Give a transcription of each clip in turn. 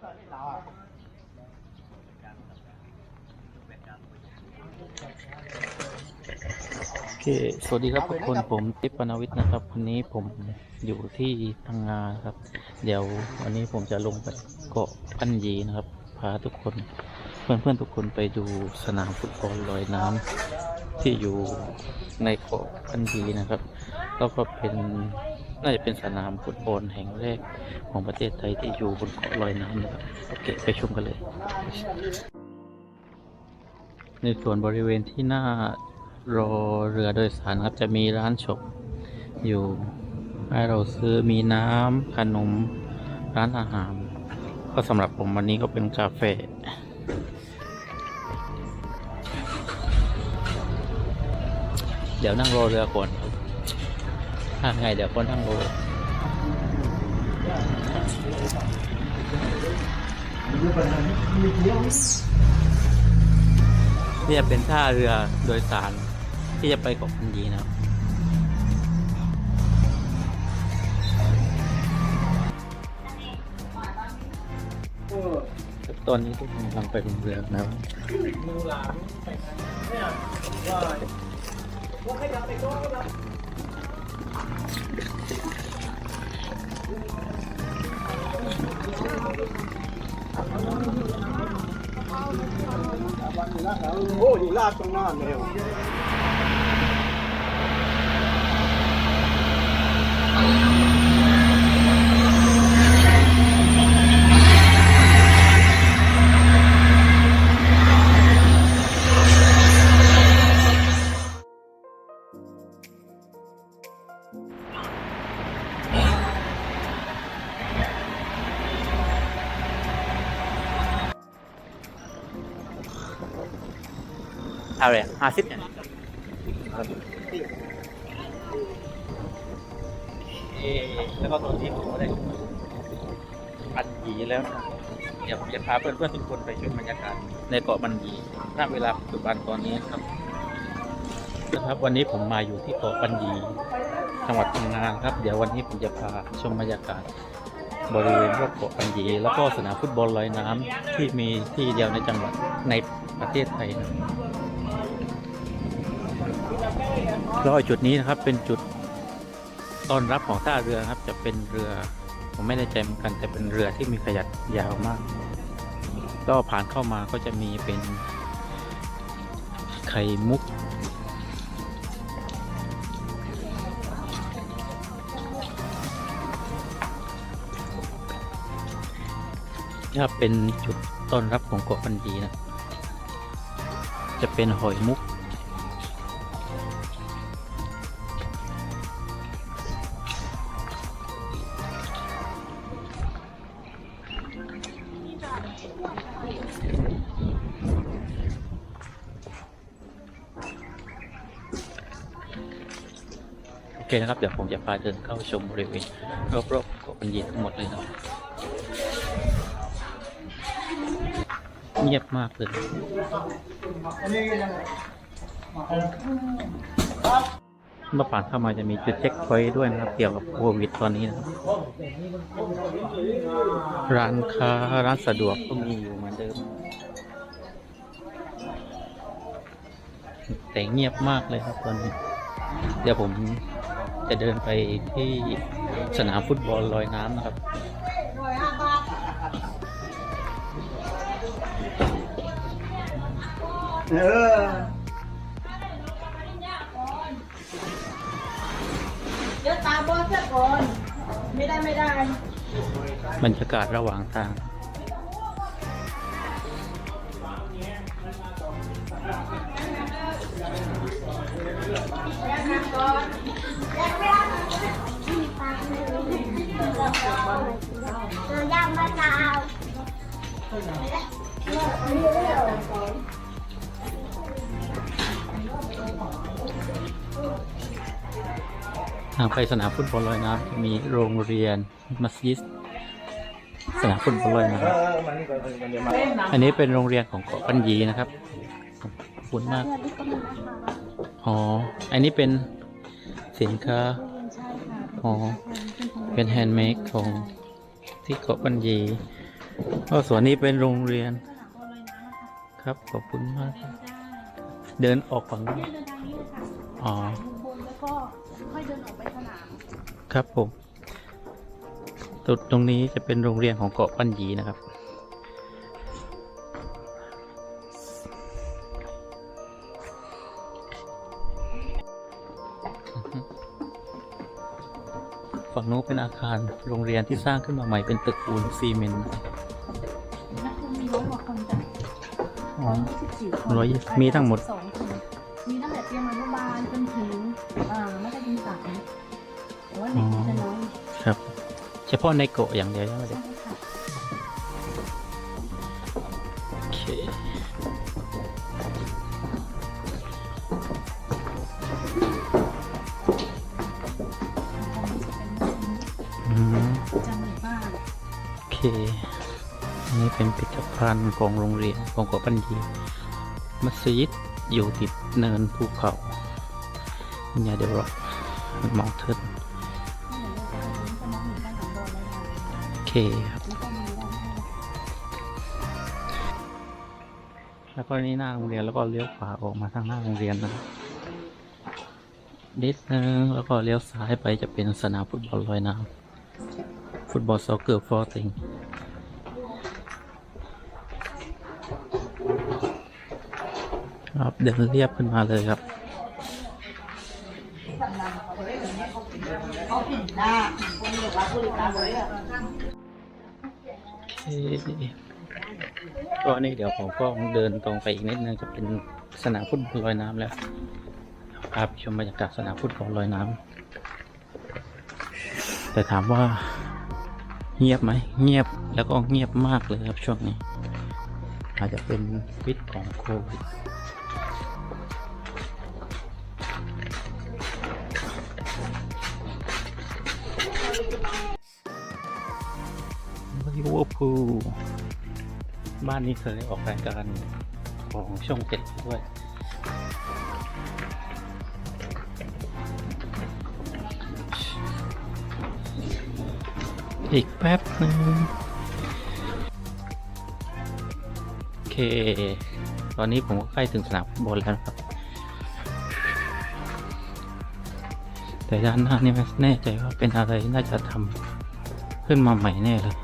โอเค สวัสดีครับทุกคนผมติปนวิทย์นะครับ วันนี้ผมอยู่ที่พังงาครับ เดี๋ยววันนี้ผมจะลงไปเกาะพันยีนะครับ พาทุกคนเพื่อนๆทุกคนไปดูสนามฟุตบอลลอยน้ำที่อยู่ในเกาะพันยีนะครับ แล้วก็เป็น น่าจะเป็นสนามฟุตบอลแห่งแรกของประเทศไทยที่อยู่บนเกาะลอยน้ำนะครับโอเคไปชมกันเลย ในส่วนบริเวณที่หน้ารอเรือโดยสารครับจะมีร้านช็อปอยู่ให้เราซื้อมีน้ำขนมร้านอาหาร ก็สำหรับผมวันนี้ก็เป็นกาแฟเดี๋ยวนั่งรอเรือก่อน ครับถ้าไงเดี๋ยวก็นั่งรอนี่จะเป็นท่าเรือโดยสารที่จะไปเกาะพันยีนะครับตอนนี้ทุกคนกำลังไปบนเรือนะครับโอ้ยลา ดตรงหน้าแเอาเลยห้าสิบเนี่ยเอ๊ะแล้วก็ตอนนี้ผมก็ได้ปันหยีแล้วนะเดี๋ยวผมจะพาเพื่อนๆทุกคนไปชมบรรยากาศในเกาะบันหยีณเวลาปัจจุบันตอนนี้ครับนะครับ วันนี้ผมมาอยู่ที่เกาะบันหยีจังหวัดพังงาครับ เดี๋ยววันนี้ผมจะพาชมบรรยากาศบริเวณรอบเกาะปันยีแล้วก็สนามฟุตบอลลอยน้ำที่มีที่เดียวในจังหวัดในประเทศไทยนะ แล้วจุดนี้นะครับเป็นจุดต้อนรับของท่าเรือครับ จะเป็นเรือ ผมไม่แน่ใจเหมือนกันแต่เป็นเรือที่มีขนาดยาวมาก ก็ผ่านเข้ามาก็จะมีเป็นไข่มุก ถ้าเป็นจุดต้อนรับของเกาะพันดีนะ จะเป็นหอยมุก เคนะครับ เดี๋ยวผมจะพาเดินเข้าชมบริเวณรอบๆเกาะพันยีทั้งหมดเลยนะเงียบมากเลยเมื่อผ่านเข้ามาจะมีจุดเช็คพอยต์ด้วยนะครับ เกี่ยวกับโควิดตอนนี้นะครับ ร้านค้าร้านสะดวกก็มีอยู่เหมือนเดิม แต่เงียบมากเลยครับตอนนี้ เดี๋ยวผม จะเดินไปที่สนามฟุตบอลลอยน้ำนะครับเออเดี๋ยวตาบอดเสียก่อนไม่ได้ไม่ได้ บรรยากาศระหว่างทางเราย่างมะนาวทางไปสนามฟุตบอลลอยน้ำจะมีโรงเรียนมัสยิดสนามฟุตบอลลอยน้เออมันนี่ก็มันจะมาำอันนี้เป็นโรงเรียนของเกาะปัญญีนะครับขอบคุณมาก อ๋อ อันนี้เป็น สินค้าอ๋อเป็นแฮนด์เมดของที่เกาะปัญญีโอก็ส่วนนี้เป็นโรงเรียนสนามบอลลอยน้ำอะค่ะครับขอบคุณมาก เดินได้เดินออกฝั่งนู้นเนี่ยเดินทางนี้เลยค่ะอ๋อสายมุมบนแล้วก็ค่อยเดินออกไปสนามครับผมจุดตรงนี้จะเป็นโรงเรียนของเกาะปัญญีนะครับ ฝั่งนู้นเป็นอาคารโรงเรียนที่สร้างขึ้นมาใหม่เป็นตึกปูนซีเมนต์นักเรียนมีร้อยกว่าคนจ้ะอ๋อร้อยยี่สิบสี่คนร้อยยี่สิบมีทั้งหมดสองคนมีตั้งแต่เตรียมอนุบาลจนถึงอ่ามัธยมสามแต่ว่าเด็กจะน้อยครับ เฉพาะในเกาะอย่างเดียวใช่ไหมเด็ใช่กค่ะ จังหวัดบ้านโอเค อันนี้เป็นพิพิธภัณฑ์ของโรงเรียนของกาะปัญญีมัสยิดอยู่ติดเนินภูเขาเนี่ยเดี๋ยวเรามองเทินที่เหลือจะเป็นสมองหนึ่งด้านโอเคครับแล้วก็นี่หน้าโรงเรียนแล้วก็เลี้ยวขวาออกมาทางหน้าโรงเรียนนะนิดนึงแล้วก็เลี้ยวซ้ายไปจะเป็นสนามฟุตบอลลอยน้ำ ฟุตบอลซอกเกอร์ฟอร์ติงครับเดินเรียบขึ้นมาเลยครับเขาผิดหน้าคนเรียกว่าบริการเลยอะเอ่อก็นี่เดี๋ยวผมก็เดินตรงไปอีกนิดนึงจะเป็นสนามฟุตบอลลอยน้ำแล้วพาไปชมบรรยากาศสนามฟุตบอลลอยน้ำแต่ถามว่า เงียบไหมเงียบแล้วก็เงียบมากเลยครับช่วงนี้ อาจจะเป็นพิษของโควิดลิเวอร์พูลบ้านนี้เคยออกรายการของช่องเจ็ดด้วย อีกแป๊บหนึ่งโอเค ตอนนี้ผมก็ใกล้ถึงสนามบอลแล้วครับ แต่ด้านหน้านี่ไม่แน่ใจว่าเป็นอะไรน่าจะทำขึ้นมาใหม่แน่เลย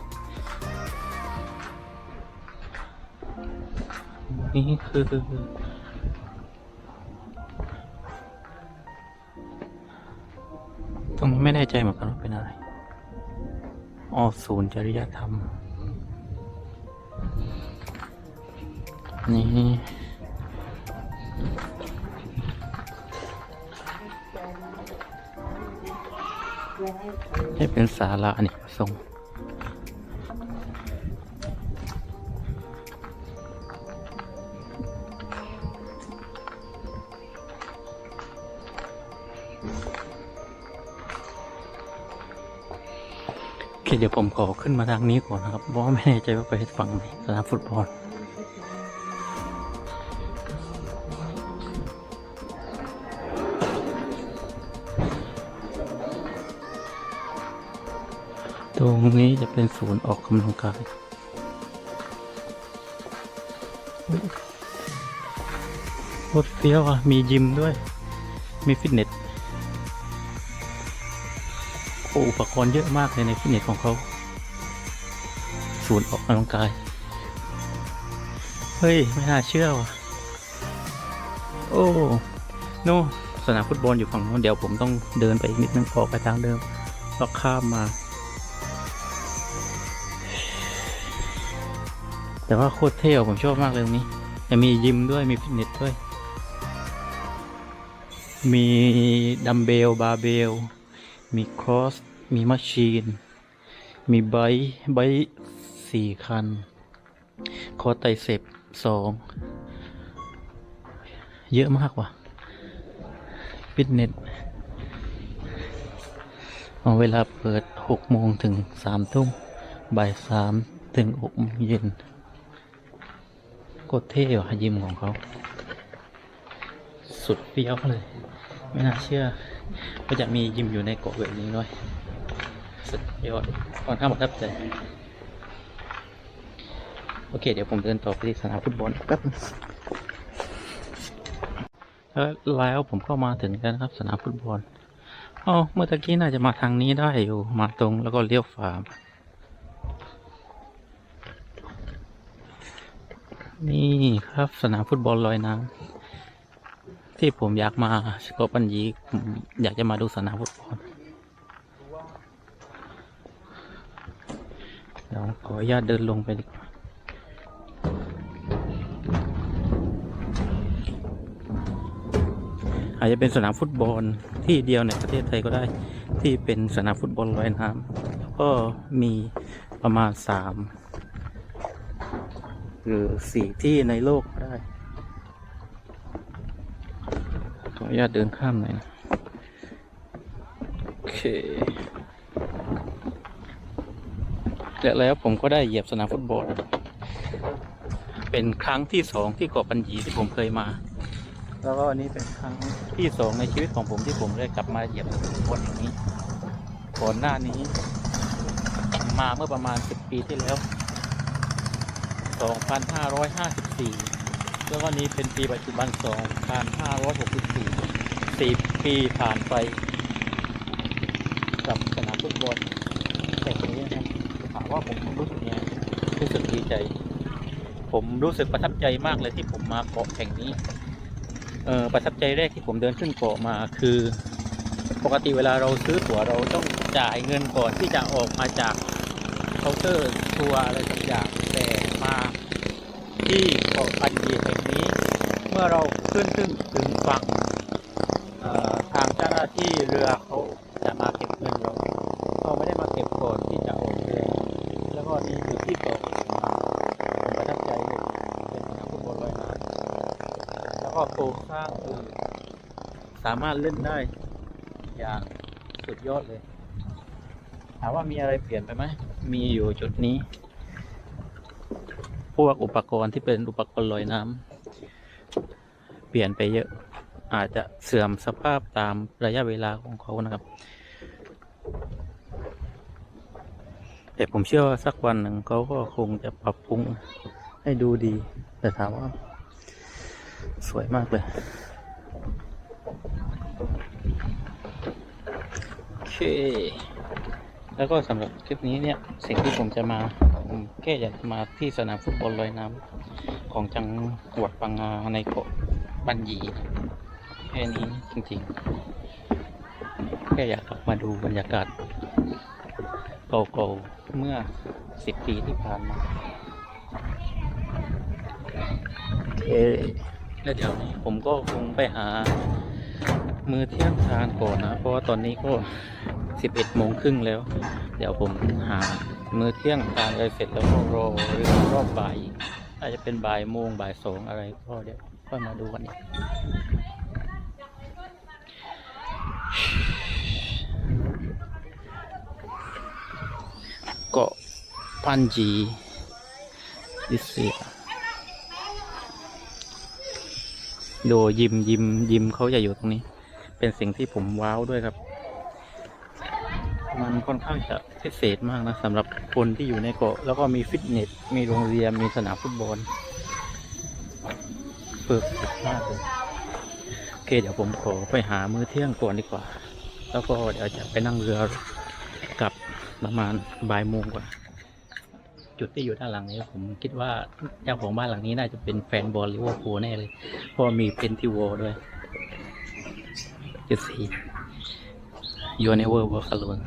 นี่คือตรงนี้ไม่แน่ใจเหมือนกันว่าเป็นอะไร อ๋อศูนย์จริยธรรม นี่ ให้เป็นศาลาเนี่ยประสง เดี๋ยวผมขอขึ้นมาทางนี้ก่อนนะครับ เพราะว่าไม่แน่ใจว่าไปฝั่งไหนสนามฟุตบอลตรงนี้จะเป็นศูนย์ออกกำลังกายโคตรเฟี้ยวอะ มียิมด้วย มีฟิตเนส อ้อุปกรณ์เยอะมากเลยในฟิตเนสของเขาศูนย์ออกกำลังกาย เฮ้ย ไม่น่าเชื่อว่ะ โอ้ โน่สนามฟุตบอลอยู่ฝั่งโน้นเดี๋ยวผมต้องเดินไปอีกนิดนึงออกไปทางเดิมแล้วข้ามมา แต่ว่าโคตรเท่ผมชอบมากเลยตรงนี้แต่มียิมด้วยมีฟิตเนสด้วย มีดัมเบล บาร์เบล มีครอส มีมัชชีน มีไบค์ไบค์สี่คัน คอไตเซปสอง เยอะมากว่ะฟิตเนสเอาเวลาเปิดหกโมงถึงสามทุ่มบ่ายสามถึงหกโมงเย็นโคตรเท่ว่ะยิมของเขา สุดเฟี้ยวเลย ไม่น่าเชื่อ ว่าจะมียิมอยู่ในเกาะแบบนี้ด้วยสุดยอดค่อนข้างประทับใจโอเค เดี๋ยวผมเดินต่อไปที่สนามฟุตบอลแป๊บแล้วผมก็มาถึงแล้วนะครับ สนามฟุตบอลอ๋อเมื่อตะกี้น่าจะมาทางนี้ได้อยู่ มาตรงแล้วก็เลี้ยวฝานี่ครับสนามฟุตบอลลอยน้ำ ที่ผมอยากมาเกาะปัญญีผมอยากจะมาดูสนามฟุตบอลเดี๋ยวขออนุญาตเดินลงไปดีกว่าอาจจะเป็นสนามฟุตบอลที่เดียวในประเทศไทยก็ได้ ที่เป็นสนามฟุตบอลลอยน้ำแล้วก็มีประมาณสามหรือสี่ที่ในโลกก็ได้ ข ออนุญาตเดินข้ามหน่อยนะโอเค และแล้วผมก็ได้เหยียบสนามฟุตบอล เป็นครั้งที่สองที่เกาะปัญญีที่ผมเคยมา แล้วก็อันนี้เป็นครั้งที่สองในชีวิตของผมที่ผมได้กลับมาเหยียบสนามฟุตบอลอย่างนี้ ก่อนหน้านี้ มาเมื่อประมาณ10ปีที่แล้ว 2554 แล้วก็นี้เป็นปีปัจจุบัน 2564 4 ปีผ่านไป กับสนามฟุตบอลแต่ตรงนี้นะครับถามว่าผมรู้สึกยังไงรู้สึกดีใจ ผมรู้สึกประทับใจมากเลยที่ผมมาเกาะแห่งนี้ เออประทับใจแรกที่ผมเดินขึ้นเกาะมาคือ ปกติเวลาเราซื้อตั๋วเราต้องจ่ายเงินก่อนที่จะออกมาจากเคาน์เตอร์ทัวร์อะไรสักอย่างแต่มา กาะปันดีแห่งนี้ เมื่อเราขึ้นถึงถึงฝั่งทางเจ้าหน้าที่เรือเขาจะมาเก็บเงินเราเขาไม่ได้มาเก็บก่อนที่จะออกเรือแล้วก็นี่คือที่เกาะผมประทับใจเลยเป็นนามฟุตบอลลอยน้ำแล้วก็โครงสร้างคือสามารถเล่นได้อย่างสุดยอดเลย ถามว่ามีอะไรเปลี่ยนไปไหมมีอยู่จุดนี้ พวกอุปกรณ์ที่เป็นอุปกรณ์ลอยน้ำเปลี่ยนไปเยอะอาจจะเสื่อมสภาพตามระยะเวลาของเขานะครับ แต่ผมเชื่อว่าสักวันหนึ่งเขาก็คงจะปรับปรุงให้ดูดี แต่ถามว่า สวยมากเลย โอเค แล้วก็สำหรับคลิปนี้เนี่ย สิ่งที่ผมจะมา แค่อยากมาที่สนามฟุตบอลลอยน้ำของจังหวัดปังงาในเกาะบันยีแค่นี้จริงๆ แค่อยากกลับมาดูบรรยากาศเก่าๆเมื่อสิบปีที่ผ่านมาโอเคแล้วเดี๋ยวนี้ผมก็คงไปหา มือเที่ยงทานก่อนนะ เพราะว่าตอนนี้ก็สิบเอ็ดโมงครึ่งแล้ว เดี๋ยวผมหา มือเที่ยงทานอะไรเสร็จแล้วก็รอเรือรอบบ่าย อาจจะเป็นบ่ายโมงบ่ายสองอะไรก็เดี๋ยวค่อยมาดูกันอีกเกาะปันจีดิเซียโดยิมยิมยิมเขาจะอยู่ตรงนี้ เป็นสิ่งที่ผมว้าวด้วยครับ มันค่อนข้างจะพิเศษมากนะสำหรับคนที่อยู่ในเกาะ แล้วก็มีฟิตเนส มีโรงเรียน มีสนามฟุตบอลเปิดมากเลยโอเคเดี๋ยวผมขอไปหามื้อเที่ยงก่อนดีกว่า แล้วก็เดี๋ยวจะไปนั่งเรือกลับประมาณบ่ายโมงกว่า จุดที่อยู่ด้านหลังนี้ผมคิดว่าเจ้าของบ้านหลังนี้น่าจะเป็นแฟนบอลลิเวอร์พูลแน่เลย เพราะมีเป็นทีวอลด้วยจุดสี่ You never walk alone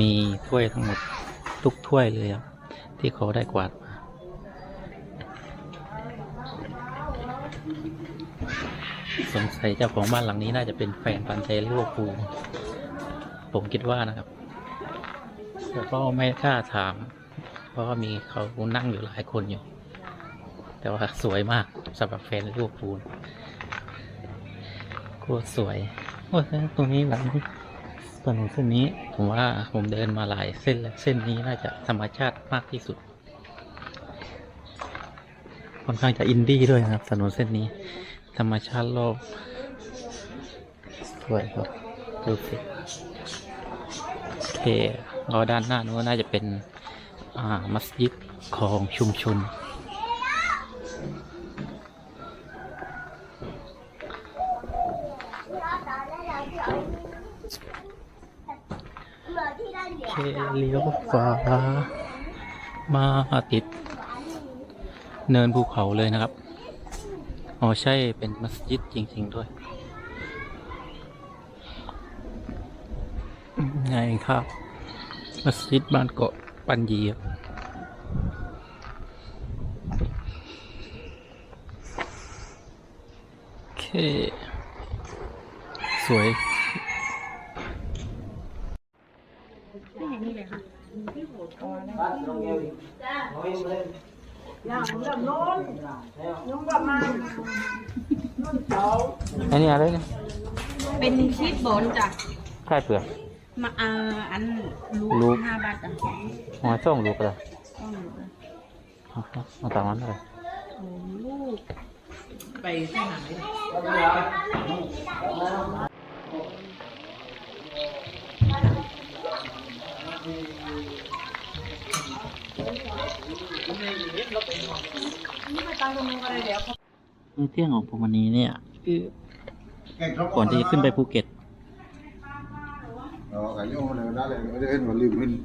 มีถ้วยทั้งหมดทุกถ้วยเลยครับ ที่เขาได้กวาดมาสงสัยเจ้าของบ้านหลังนี้น่าจะเป็นแฟนพันธุ์แท้ลิเวอร์พูล ผมคิดว่านะครับแต่ก็ไม่กล้าถาม เพราะว่ามีเขานั่งอยู่หลายคนอยู่ แต่ว่าสวยมากสำหรับแฟนลิเวอร์พูลโคตรสวยโอ้ยตรงนี้หลังถนนเส้นนี้ผมว่าผมเดินมาหลายเส้นแล้วเส้นนี้น่าจะธรรมชาติมากที่สุดค่อนข้างจะอินดี้ด้วยนะครับถนนเส้นนี้ ธรรมชาติรอบสวยครับดูสิ โอเคเราด้านหน้านู้นน่าจะเป็นอ่ามัสยิดของชุมชนเคเลี้ยวขวามาติด เนินภูเขาเลยนะครับ อ๋อ ใช่เป็นมัสยิดจริง ๆ ด้วย ไงครับมัสยิดบ้านเกาะปันยีครับโอเค สวยอันนี้อะไรเนี่ยเป็นชีสบอลจ้ะไข่เปลือก มาเอ่ออันลูลูกกห้าบาทจ้ะหอยส่งลูกอะไรต้องลูกอะเอาตามนั้นเลยโอ้ลูกไปที่ไหนมื้อเที่ยงของผมวันนี้เนี่ยคือก่อนที่จะขึ้นไปภูเก็ต Cañón, la verdad, él, él, él,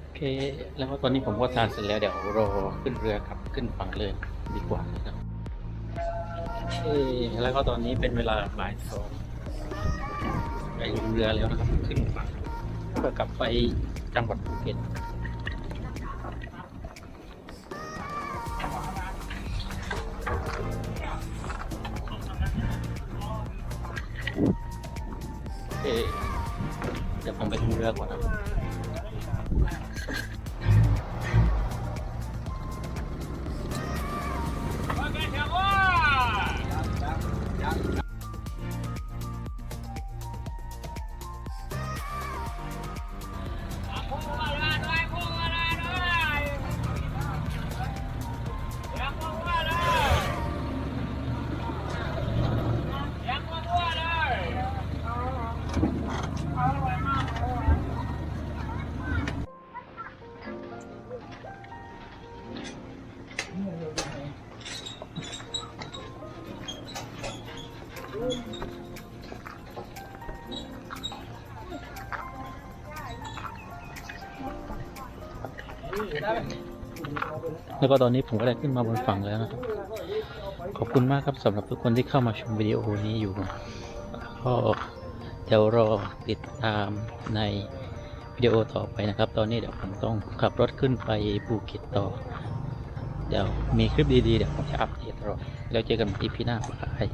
โอเค แล้วก็ตอนนี้ผมก็ทานเสร็จแล้วเดี๋ยวรอขึ้นเรือครับขึ้นฝั่งเลยดีกว่านะครับโอเคแล้วก็ตอนนี้เป็นเวลาบ่ายสองไปลงเรือแล้วนะครับขึ้นฝั่งเพื่อกลับไปจังหวัดภูเก็ต ยวผ แล้วก็ตอนนี้ผมก็ได้ขึ้นมาบนฝั่งแล้วนะครับ ขอบคุณมากครับสำหรับทุกคนที่เข้ามาชมวิดีโอนี้อยู่ ก็เดี๋ยวรอติดตามในวิดีโอต่อไปนะครับ ตอนนี้เดี๋ยวผมต้องขับรถขึ้นไปภูเก็ตต่อ เดี๋ยวมีคลิปดีๆ เดี๋ยวผมจะอัปเดตตลอดแล้วเจอกันอีพีหน้าบาย